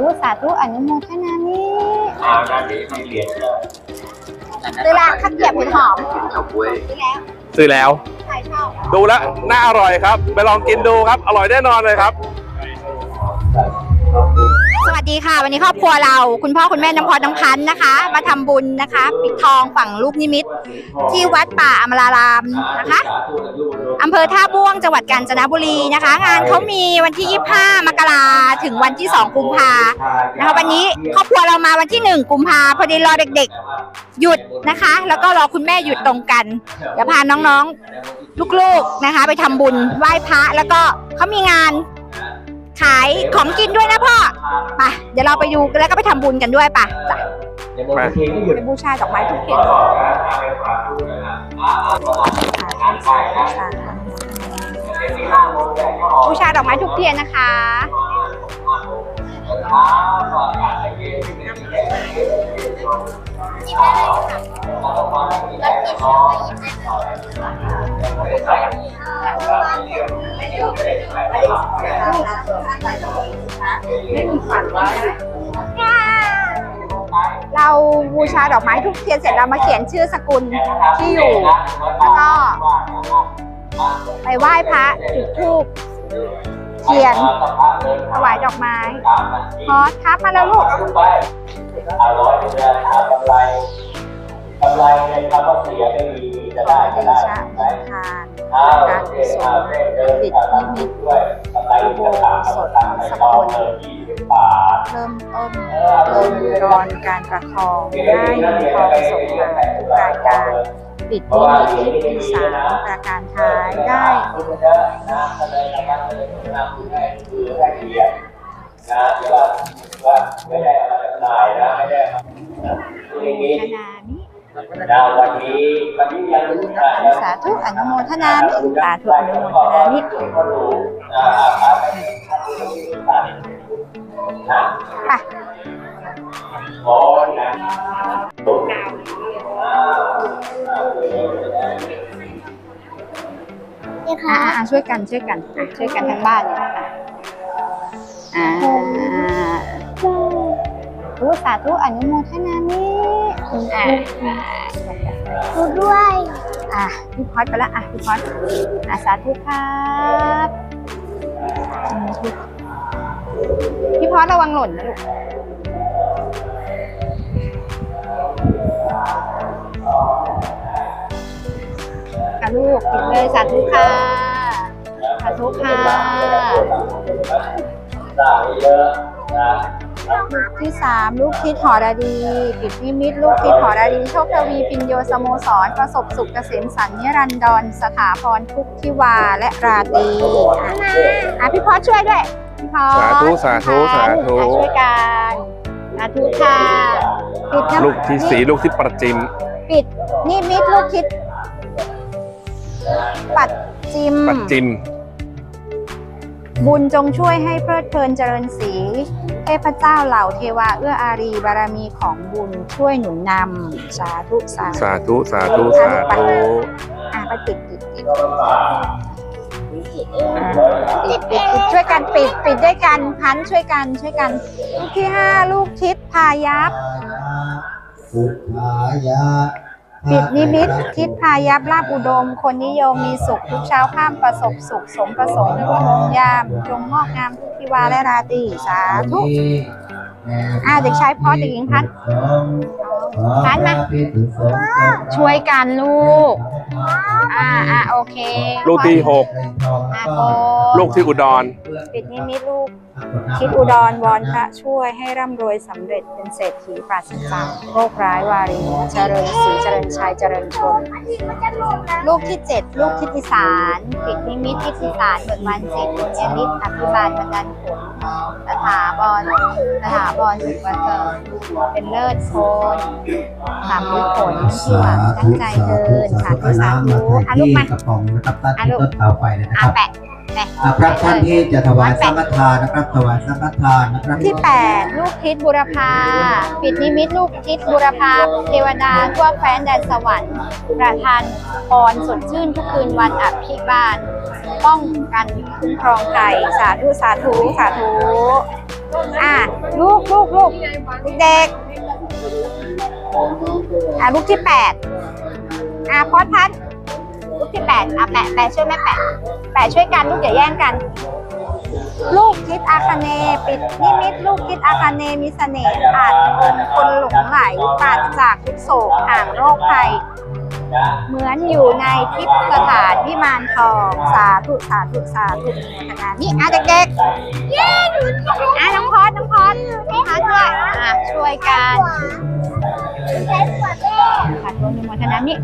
ธุสาธุอนุโมทนามิอ่าด้านนี้มีเหรียญด้วยซื้อละข้าวเกรียบเห็ดหอมเฉาก๊วยซื้อแล้วซื้อแล้ว ใครชอบดูแล้วน่าอร่อยครับ ไปลองกินดูครับ อร่อยแน่นอนเลยครับ สวัสดีค่ะ วันนี้ครอบครัวเรา คุณพ่อคุณแม่น้ำพรน้ำพันธ์นะคะ มาทำบุญนะคะ ปิดทองฝั่งลูกนิมิต ที่วัดป่าอมรารามนะคะ อำเภอท่าม่วงจังหวัดกาญจนบุรีนะคะ งานเขามีวันที่ 25 มกราถึงวันที่ 2 กุมภานะคะวันนี้ครอบครัวเรามาวันที่ 1 กุมภาพอดีรอเด็กๆ หยุดนะคะ แล้วก็รอคุณแม่หยุดตรงกันเดี๋ยวพาน้องๆลูกๆนะคะ ไปทำบุญไหว้พระแล้วก็เขามีงานขายของกินด้วยนะพ่อไปเดี๋ยวเราไปดูแล้วก็ไปทำบุญกันด้วยป่ะจ้ะไปไปบูชาดอกไม้ทุกเทียน บูชาดอกไม้ทุกเทียนนะคะเราบูชาดอกไม้ทุกเทียนเสร็จเรามาเขียนชื่อสกุลที่อยู่ แล้วก็ ไปไหว้พระจุดธูปเทียนถวายดอกไม้พอสครับมาแล้วลูกอร่อยเลยครับกำไรกำไรเนี่ยครับว่าเสียไม่มีจะได้ก็ได้ชะไหมทานอ้าวการโอเคกุศอ่าลเดิดนติดนิมิตด้วยกำไรจะตามจะตามในตอนเดินยี่สิบบาทเริ่มต้นเริ่มรอนการประคองได้เงินทองสมหวังทุกรายการ ปิดนิมิตทิพย์ที่สามประการท้ายได้คุณเยอะนะก็เลยนะครับเลยนำคุณให้คือให้เกียรตินะที่ว่าว่าไม่ได้อะไรจำหน่ายนะไม่ได้คืออย่างนี้ธนามินะวันนี้วันนี้ยังรู้นะสาธุอนุโมทนามิสาธุอนุโมทนามิก็รู้นะอ่าไป นะไปขอนะอ่าอ่าช่วยกันช่วยกันอะช่วยกันทั้งบ้านเนี่ยอะอ่ารู้สาธุอนุโมทนามิอ่าดูด้วย อะพี่พอดไปละอะพี่พอดอะสาธุครับอืมพี่พอดระวังหล่นนะลูก ลูกปิดเลยสาธุค่ะสาธุค่ะสร้างเยอะนะลูกที่สามลูกทิศหอระดีปิดนิมิต ลูกทิศหอระดี โชคทวีปิญโยสโมสร ประสบสุขเกษมสันนิรันดร สถาพรทุกทิวาและราตรีอะอะพี่พอสช่วยด้วยพี่พอสสาธุสาธุสาธุอะช่วยกันสาธุค่ะปิดน้ำลูกที่สีลูกที่ประจิมปิดนิมิตลูกทิศ ปัดจิม ปัดจิม บุญจงช่วยให้เพลิดเพลินเจริญศรีเทพเจ้าเหล่าเทวาเอื้ออารีบารมีของบุญช่วยหนุนนำสาธุสาธุสาธุสาธุสาธุอะไปติดติดติดอะปิดปิดปิดช่วยกันปิดปิดด้วยกันพันช่วยกันช่วยกัน ลูกที่ห้าลูกทิศพายัพสุขายะ ปิดนิมิตทิศพายัพลาบอุดม คนนิยมมีสุขทุกเช้าข้ามประสบสุขสมประสงค์ทุกมงยาม จงงอกงามทุกทิวาและราตรีสาธุอะเด็กชายพอสเด็กหญิงพันพันมาช่วยกันลูก อ่าอ่าโอเค ลูกที่หกอะโกลูกที่อุดร ปิดนิมิตลูก คิดอุดรวอนพระช่วยให้ร่ำรวยสำเร็จเป็นเศรษฐีปราศจากโรคร้ายวารีเจริญศรีเจริญชัยเจริญชน ลูกที่เจ็ดลูกทิศอีสานปิดนิมิตทิศอีสานเบิกบานจิตบุญญาฤทธิ์อภิบาลบันดาลผลสถาบรสถาบรสุขประเสริฐเป็นเลิศโพนสามฤทธิ์ผลที่หวังตั้งใจเดินสาธุสาธุอะลูกมากระป๋องนะครับตั้งอะที่ลูกต้นเตาไฟเลยนะคอะรับแปะแปะอะ พระท่านที่จะถวายสังฆทานนะครับถวายสังฆทานนะครับที่ 8 ลูกทิศบุรพาปิดนิมิตลูกทิศบุรพาเทวดาทั่วแคว้นแดนสวรรค์ประทานพรสดชื่นทุกคืนวันอภิบาล ป้องกันคุ้มครองไก่สาธุสาธุสาธุอะลูกลูกลูกเด็กๆอะลูกที่แปดอะพอดพัด ลูกที่แปดอะแปะแปะช่วยแม่แปะแปะช่วยกันลูกอย่าแย่งกัน ลูกคิดอาคาเนปิดนิมิตลูกคิดอาคาเนมีเสน่ห์อาจองคนหลงไหลปราศจากทุกโศกห่างโรคภัย เหมือนอยู่ในทิพย์สถานวิมานทอง สาธุสาธุสาธุขนาดนี้อะเด็กๆเย้หนูอะน้องพอดน้องพอดน้องพอดด้วยอะช่วยกันขัดลงในมทนามิ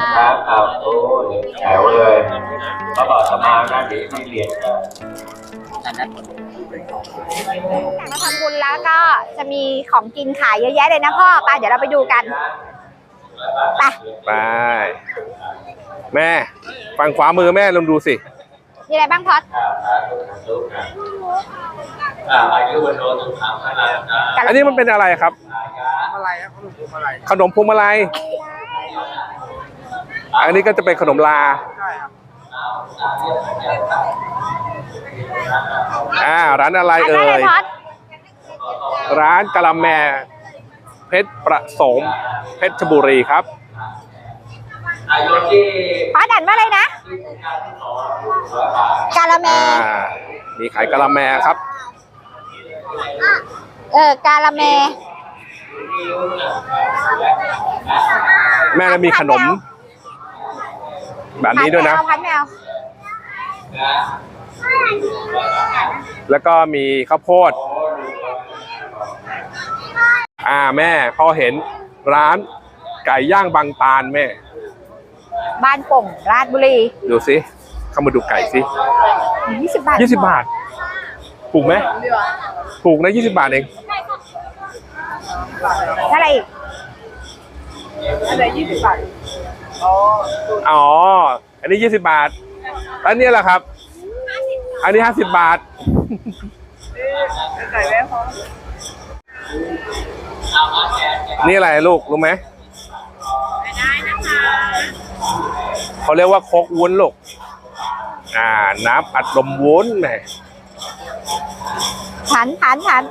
ครับครับโอ้ยแถวเลยก็ต่อสมาหน้าดีที่เรียนกัน มาทำบุญแล้วก็จะมีของกินขายเยอะแยะเลยนะพ่อไปเดี๋ยวเราไปดูกันไปไป แม่ ฝั่งขวามือแม่ลองดูสิ มีอะไรบ้างพอดอ่าอายุวันโนสุขังพลังนะอันนี้มันเป็นอะไรครับขนมพวงมาลัยอันนี้ก็จะเป็นขนมลาอ่าร้าน อะไรอันเอ่นั้นอะไรยพอดร้านกะละแมเพชรประสมเพชรบุรีครับอายุที่พอดอ่านว่าอะไรนะกาละแม อ่า มีขายกะละแมครับ เออกาละแม แม่แล้วมีขนม แบบนี้ด้วยนะ พันแมว แล้วก็มีข้าวโพด อ่าแม่พอเห็นร้านไก่ย่างบางตาลแม่ บ้านโป่งราชบุรี ดูสิเข้ามาดูไก่สิ20บาทยี่สิบบาท ถูกไหมถูกนะยี่สิบาทเองอะไรอีกอ๋อ อันนี้ยี่สิบาท อันนี้แหละครับ อันนี้ห้าสิบบาทนี่อะไรลูก รู้ไหมเขาเรียกว่าโคกวุ้นลูก อ่า น้ำอัดลมวุ้นแหมหันหันหัน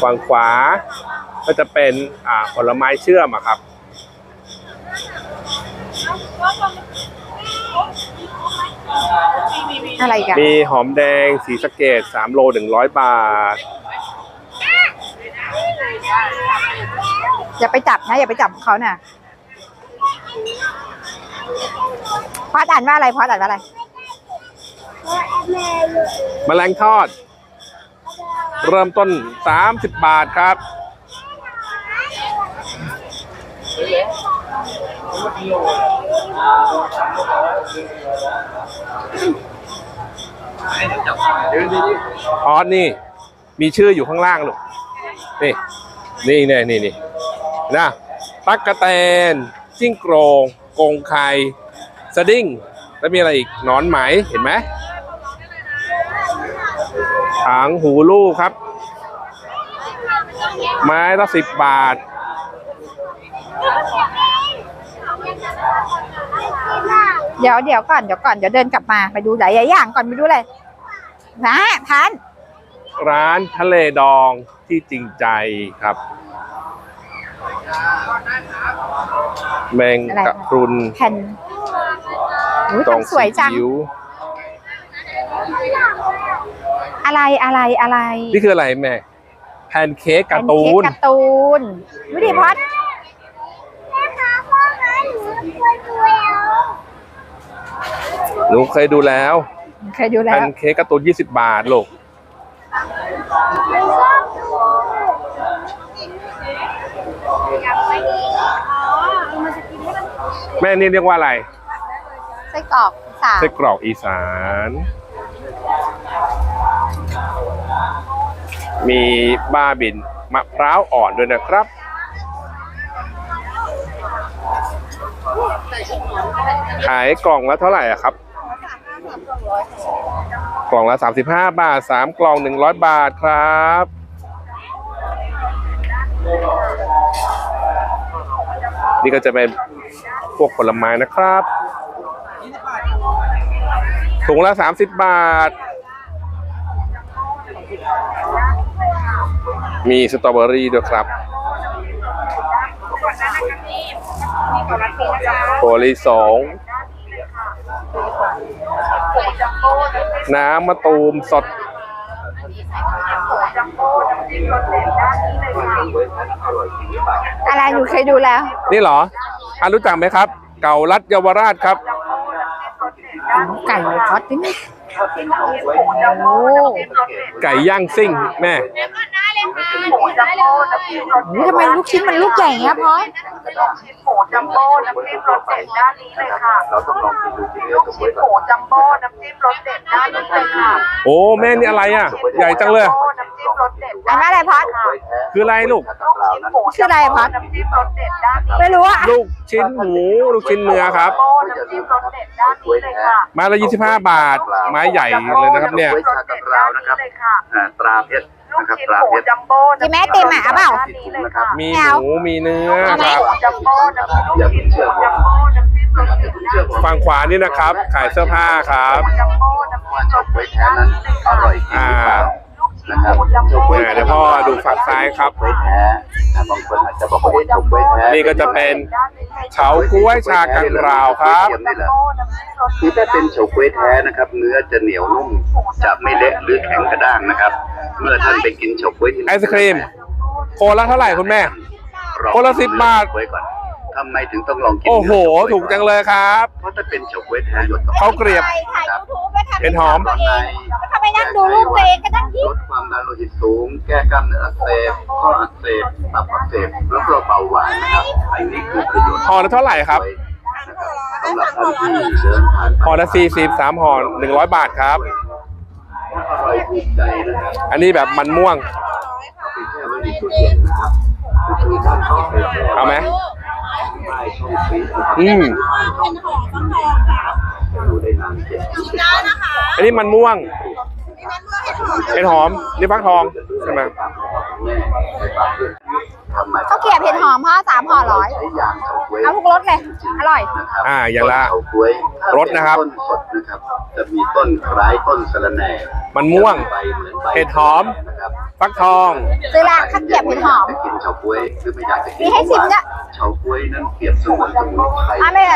ฝั่งขวา ก็จะเป็น อ่า ผลไม้เชื่อมอะครับ อะไรอีกันมีหอมแดงสีสะเกตสามโลหนึ่งร้อยบาท อย่าไปจับนะ อย่าไปจับเขาน่ะพอดอ่านว่าอะไรพอดอ่านว่าอะไรแมลงทอด เริ่มต้น 30 บาทครับ ออสนี่ มีชื่ออยู่ข้างล่างลูกนี่ นี่นี่นี่นี่นะตักกะแตนจิ้งโกรงกงไข่สดิ้งแล้วมีอะไรอีกหนอนไหมเห็นไหมถางหูลูกครับ ไม้ละสิบบาท เดี๋ยวเดี๋ยวก่อนเดี๋ยวก่อนเดี๋ยวเดินกลับมาไปดูหลายๆอย่างก่อนไปดูเลยนะพันร้านทะเลดองที่จริงใจครับแมงกะพรุนแผ่นอุ๊ยตองทำสวยจังอิ๊วอะไรอะไรอะไร นี่คืออะไรแม่แพนเค้กการ์ตูแผ่นเค้กการ์ตูนวิดีพอด หนูเคยดูแล้วเคยดูแพแล้วนเค้กการ์ตูน20 บาทลูกแม่นี่เรียกว่าอะไรไส้กรอกสามไส้กรอกอีสาน มีบ้าบินมะพร้าวอ่อนด้วยนะครับ ขายกล่องละเท่าไหร่อะครับ กล่องละ 35 บาท 3 กล่อง 100 บาทครับ นี่ก็จะเป็นพวกผลไม้นะครับ ถุงละสามสิบบาท มีสตรอเบอรี่ด้วยครับโพลีสอง น้ำมะตูมสดอะไรหนูเคยดูแล้ว นี่เหรออันรู้จักไหมครับ เก่ารัดเยาวราชครับ ไก่ทอดที่นี่โอ้ไก่ย่างซิ่งแม่ โหทำไมลูกชิ้นมันลูกใหญ่อย่างเงี้ยพอสลูกชิ้นหมูจัมโบ้น้ำจิ้มรสเด็ดด้านนี้เลยค่ะเราต้องลองกินดูทีเดียวลูกชิ้นหมูจัมโบ้น้ำจิ้มรสเด็ดด้านนี้เลยค่ะโอ้แม่นี่อะไรอะ ใหญ่จังเลยน้ำจิ้มรสเด็ดอันนั้นอะไรพอสคืออะไรลูกลูกชิ้นหมูชื่ออะไรพัดน้ำจิ้มรสเด็ดด้านนี้ไม่รู้อะลูกชิ้นหมูลูกชิ้นเนื้อครับจัมโบ้น้ำจิ้มรสเด็ดด้านนี้เลยค่ะไมาละยี่สิบห้าบาท ไม้ใหญ่เลยนะครับเนี่ยรสเด็ดด้านนี้เลยค่ะอ่าตราเพชรลูก นะครับชิ้นตราหมูเพชรจัมโบ้กินแม่เต็มหมาเปล่าด้านนี้เลยค่ะมีแมหวมูมีเนื้อเอาไหม ครับ จัมโบ้น้ำจิ้มลูกชิ้นหมูจัมโบ้น้ำจิ้มรสเด็ดด้านนี้ฝั่งขวานี่นะครับ ขายเสื้อผ้าครับ จัมโบ้น้ำจิ้ว่ามรเฉาสก๊วยเด็ดแท้ด้านนั้นนี้เลยอค่ะร่อยจริงหรือเปล่า เดี๋ยวพ่อดูฝั่งซ้ายครับเฉาก๊วยแท้อ่าบางคนอาจจะบอกว่าเอ๊ะเฉาก๊วยแท้นี่ก็จะเป็นเฉาก๊วยชากังราวครับ นี่แหละคือถ้าเป็นเฉาก๊วยแท้นะครับ เนื้อจะเหนียวนุ่มจะไม่เละหรือแข็งกระด้างนะครับ เมื่อท่านไปกินเฉาก๊วยที่หนไอศครีม โคนละเท่าไหร่คุณแม่ลองคนละ10บาท เฉก๊วยก่อน ทำไมถึงต้องลองกินโอ้โห ถูกจังเลยครับ เพราะถ้าเป็นเฉาก๊วยแท้หยดต่อเขาวเกรียบ ถ่ายยูทูบแล้วทำเป็นหอม ตัวเองแล้วทำไมนั่งดูรูปตัวเองก็นั่งยิ้ลมดความดันโลหิตสูง แก้กล้ามเนื้ออักเสบข้ออักเสบตับอักเสบแล้วก็เบาหวานนะครับอันนี้คือประโยชน์ห่อละเท่าไหร่ครับ สำหรับท่านที่เดินผ่านไปห่อละสี่สิบสามห่อหนึ่งร้อยบาทครับ อร่อยถูกใจนะครับอันนี้แบบมันม่วง ไปแช่ไว้ในตู้เย็นนะครับคือท่านเข้าไปแล้วเอาไหมใต้ ช่องฟรีซนะครับอืมอยู่ได้นานเจ็ดปีอันนี้มันม่วงเป็นหอมนี่ฟักทองใช่ไหมแม่ไปฝากเพื่อนทำมาข้าวเกรียบเห็ดหอมพ่อสามห่อร้อยใช้ยางเฉาก๊วยเอาทุกรสเลย อร่อยนะครับอ่าอย่างละต้นเฉาก๊วยรสนะครับ ต้นสดนะครับ จะมีต้นคล้ายต้นสะระแหน่มันม่วง ใบเหมือนใบเห็ดหอม นะครับ ฟักทอง ซื้อละข้าวเกรียบเห็ดหอมจะกินเฉาก๊วยหรือไม่อยากจะกินมีให้ชิมด้วย เฉาก๊วยนั้นเปรียบเสมือนสมุนไพรอะแม่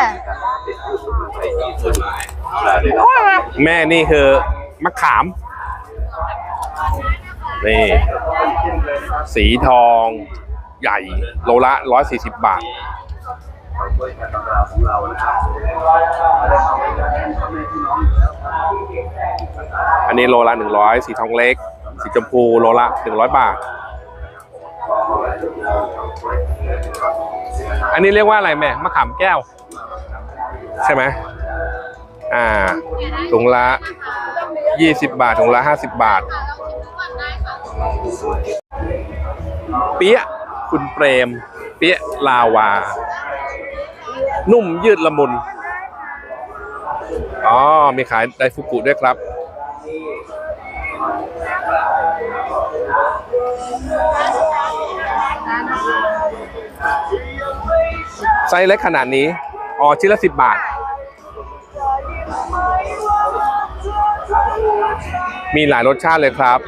เป็นพืชสมุนไพรที่สมุนได้รับ แม่นี่คือมะขาม นี่ สีทองใหญ่ โลละร้อยสี่สิบบาทเฉาก๊วยจากตำราของเรานะครับอันนี้โลละหนึ่งร้อยสีทองเล็ก สีชมพูโลละหนึ่งร้อยบาท อันนี้เรียกว่าอะไรแม่มะขามแก้ว ใช่ไหมอ่าถุงละยี่สิบบาทถุงละห้าสิบบาท เปี๊ยะคุณเปรม เปี๊ยะลาวา นุ่มยืดละมุน อ๋อ มีขายไดฟุกุด้วยครับ ไซส์เล็กขนาดนี้ อ๋อ ชิ้นละสิบบาท มีหลายรสชาติเลยครับ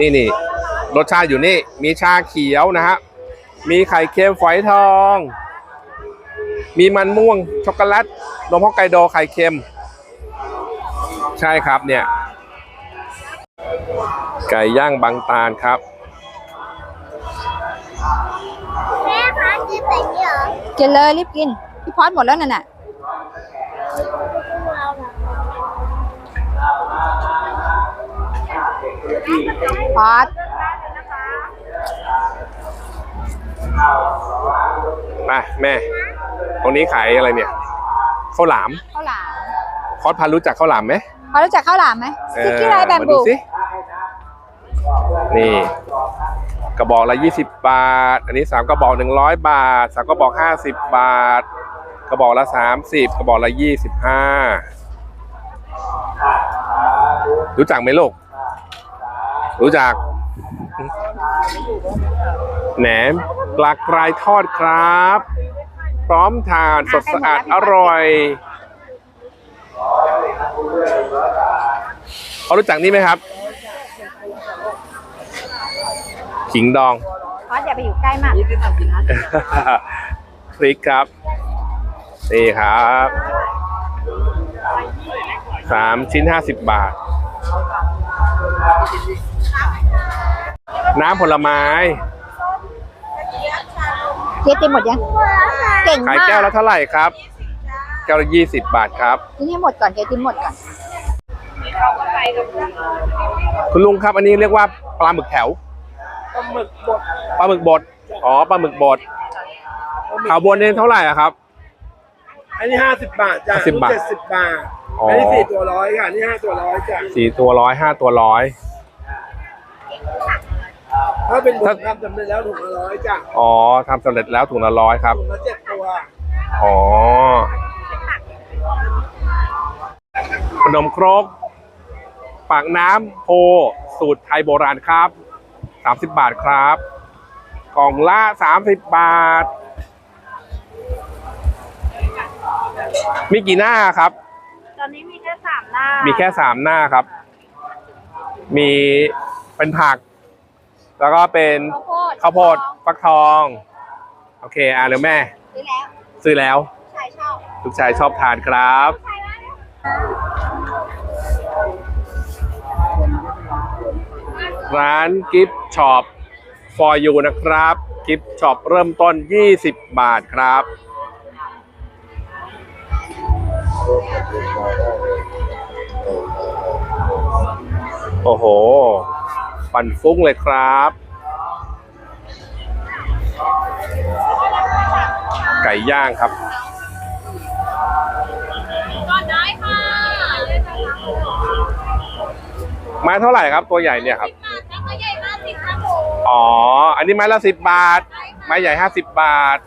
นี่นี่รสชาติอยู่นี่ มีชาเขียวนะฮะ มีไข่เค็มฝอยทอง มีมันม่วง ช็อกโกแลต นมฮอกไกโด ไข่เค็ม ใช่ครับเนี่ย ไก่ย่างบางตาลครับ ม่คะกินแต่นี้เหรอกินเลยรีบกิน พี่พอดหมดแล้วนั่นน่ะพอดมาแม่ ตรงนี้ขายอะไรเนี่ยข้าวหลามข้าวหลามคอสพันรู้จักข้าวหลามไหมพอรู้จักข้าวหลามไหมสติกกี้ไรแบมมาบูดูสินี่ กระบอกละยี่สิบบาท อันนี้สามกระบอกหนึ่งร้อยบาทสามกระบอกห้าสิบบาท กระบอกละสามสิบกระบอกละยี่สิบห้ารู้จักไหมลูก รู้จัก แหนมปลากรายทอดครับ พร้อมทานสดสะอาดอร่อยเขารู้จักนี่ไหมครับ ขิงดองเพราะอย่าไปอยู่ใกล้มากพริกครับ นี่ครับสามชิ้นห้าสิบบาท น้ำผลไม้เจ๊ติมหมดยังเก่งขายมากแก้วละเท่าไหร่ครับ แก้วละยี่สิบบาทครับนี่ให้หมดก่อนเจ๊ติมหมดก่อนคุณลุงครับอันนี้เรียกว่าปลาหมึกแถวปลา หมึกบดปลาหมึกบดอ๋อปลาหมึกบดขาวบนเนี่ยเท่าไหร่อะครับ อันนี้ห้าสิบบาทจ้ะ50บาท เจ็ดสิบบาทอ๋ออัอันนี้สี่ตัวร้อยค่ะอันนี่ห้าตัวร้อยจ้ะสี่ตัวร้อยห้าตัวร้อย ถ้าเป็นถุถ้า งทำสำเร็จแล้วถุงละร้อยจ้ะอ๋อทำสำเร็จแล้วถุงละร้อยครับ ถุงละเจ็ดตัวอ๋อขนมครกปากน้ำโพสูตรไทยโบราณครับ สามสิบบาทครับ กล่องละสามสิบบาท มีกี่หน้าครับ ตอนนี้มีแค่สามหน้า มีแค่สามหน้าครับ มีเป็นผัก แล้วก็เป็นข้าวโพดข้าวโพดฟักทอง โอเค อะเร็วแม่ ซื้อแล้ว ซื้อแล้วชายชอบ ลูกชายชอบทานครับ ร้านกิฟช็อป for you นะครับกิฟช็อปเริ่มต้น 20 บาทครับ โอ้โห ปันฟุ้งเลยครับ ไก่ย่างครับไม้เท่าไหร่ครับ ตัวใหญ่เนี่ยครับ อ๋อ อันนี้ไม้ละสิบบาท ไม้ใหญ่ห้าสิบบาท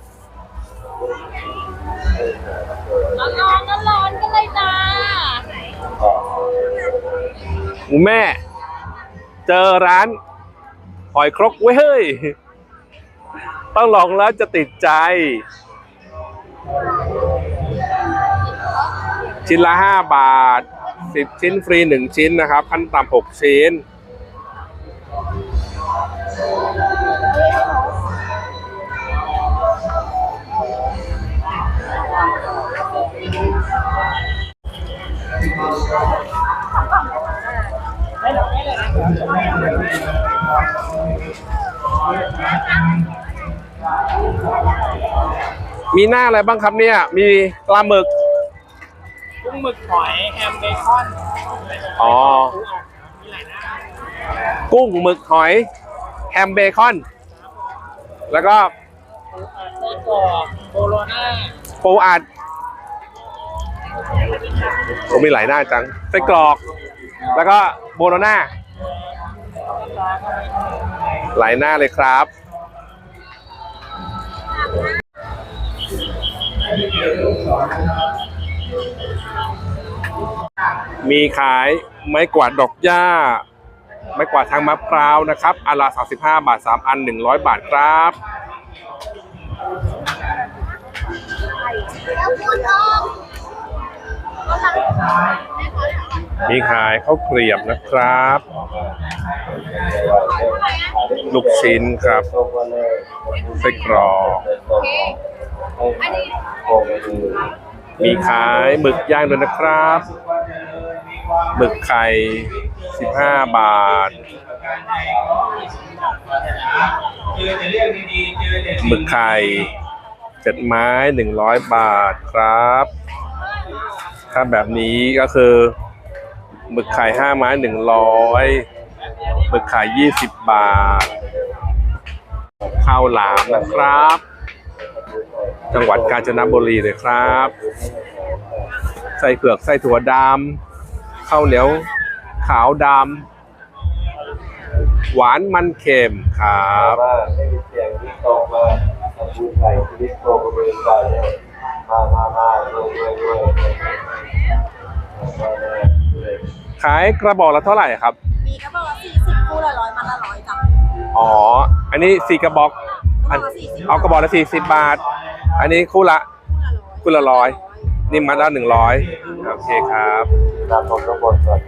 ร้อนๆร้อนๆกันเลยจ้าแม่ เจอร้านหอยครกเว้ยเฮ้ย ต้องลองแล้วจะติดใจ ชิ้นละห้าบาทสิบชิ้นฟรีหนึ่งชิ้นนะครับขั้นต่ำหกชิ้น มีหน้าอะไรบ้างครับเนี่ย มีปลาหมึกกุ้งหมึกหอยแฮมเบคอนอ๋อ กุ้งหมึกหอยแฮ มเบคอน แล้วก็ไส้กรอกโบโลน่าปูอัดโอ้มีหลายหน้าจังไส้กรอก แล้วก็โบโลน่าหลายหน้าเลยครับ มีขายไม้กวาดดอกหญ้า ไม้กวาดทางมะพร้าวนะครับอันละ35 บาท 3 อัน 100 บาทครับแล้วคุณออกมีขายข้าวเกรียบนะครับ ลูกชิ้นครับไส้กรอกมีขายหมึกย่างด้วยนะครับ หมึกไข่ 15 บาท หมึกไข่เจ็ดไม้ 100 บาทครับ ถ้าแบบนี้ก็คือหมึกไข่ห้าไม้หนึ่งร้อยหมึกไข่ยี่สิบบาท ข้าวหลามนะครับ จังหวัดกาญจนบุรีเลยครับ ใส่เผือกใส่ถั่วดำ ข้าวเหนียวขาวดำหวานมันเค็มครับว่าไม่มีเสียงที่ตรงมาทำบุญใส่ชีวิตโตกระเบือกันเนี่ยมามามาด้วยด้วยด้วยขายกระบอกละเท่าไหร่ครับ มีกระบอกละสี่สิบคู่ละร้อยมันละร้อยจ้ะอ๋อ อันนี้สี่กระบอกอันกระบอกละ40เอากระบอกละสี่สิบบาทกอันนี้คู่ละ คู่ละร้อย นี่มัดละหนึ่งร้อยโอเคครับครับผมทุกคนก่อน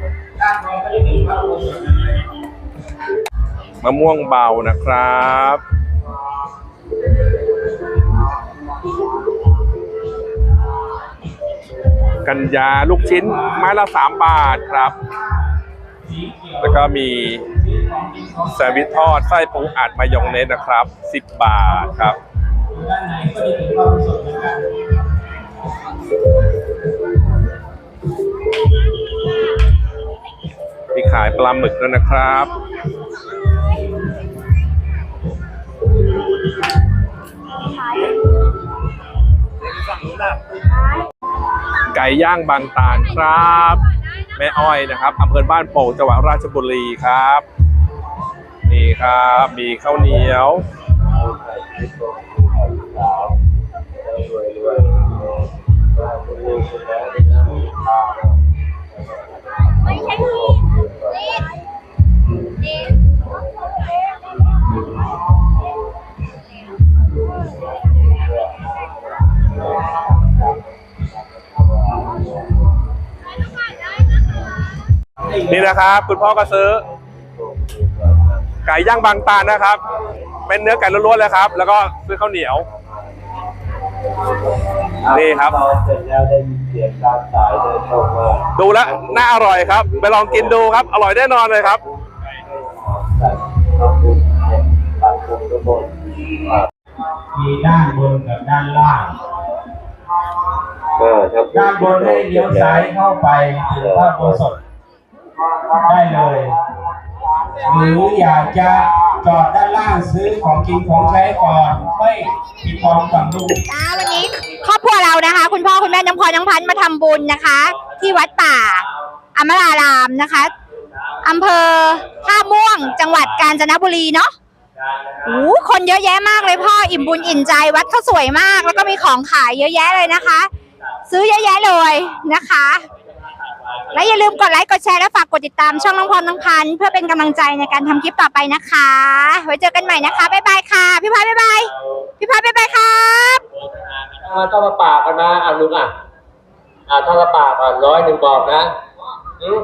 มะม่วงเบานะครับกันยาลูกชิ้นไม้ละสามบาทครับ แล้วก็มีแซนด์วิชทอดไส้ปูอัดมายองเนสนะครับสิบบาทครับ มีขายปลาหมึกด้วยนะครับ ไก่ย่างบางตาลครับ แม่อ้อยนะครับอำเภอบ้านโป่งจังหวัดราชบุรีครับ นี่ครับ มีข้าวเหนียว นี่นะครับ คุณพ่อก็ซื้อ ไก่ย่างบางตาลนะครับ เป็นเนื้อไก่ล้วนๆเลยครับ แล้วก็ซื้อข้าวเหนียว นี่ครับ เสร็จแล้วได้ยินเสียงการสายเดินเข้ามาดูแล้วน่าอร่อยครับ ไปลองกินดูครับ อร่อยแน่นอนเลยครับ แต่ขอบคุณเนี่ยขอบคุณทุกคนมีด้านบนกับด้านล่าง ก็ครับด้านบนให้เลี้ยวซ้ายเข้าไปถึงพระโบสถ ได้เลย หรืออยากจะจอดด้านล่างซื้อของกินของใช้ก่อนค่อยปิดทองฝั่งลูกจ้าวันนี้ครอบครัวเรานะคะ คุณพ่อคุณแม่น้องพลอยน้องพันธุ์มาทำบุญนะคะ ที่วัดป่าอมรารามนะคะอำเภอท่าม่วงจังหวัดกาญจนบุรีเนาะโอ้โหคนเยอะแยะมากเลยพ่ออิ่มบุญอิ่มใจวัดเขาสวยมาก แล้วก็มีของขายเยอะแยะเลยนะคะ ซื้อเยอะแยะเลยนะคะ และอย่าลืมกดไลค์กดแชร์และฝากกดติดตามช่องน้องพรน้องพันธุ์เพื่อเป็นกำลังใจในการทำคลิปต่อไปนะคะ ไว้เจอกันใหม่นะคะบ๊ายบายค่ะ พี่พายบ๊ายบายพี่พายบ๊ายบายครับ อ่าถ้ามาปากกันนะอะลุงอะอ่าถ้ามาปากอะร้อยหนึ่งบอกนะอืม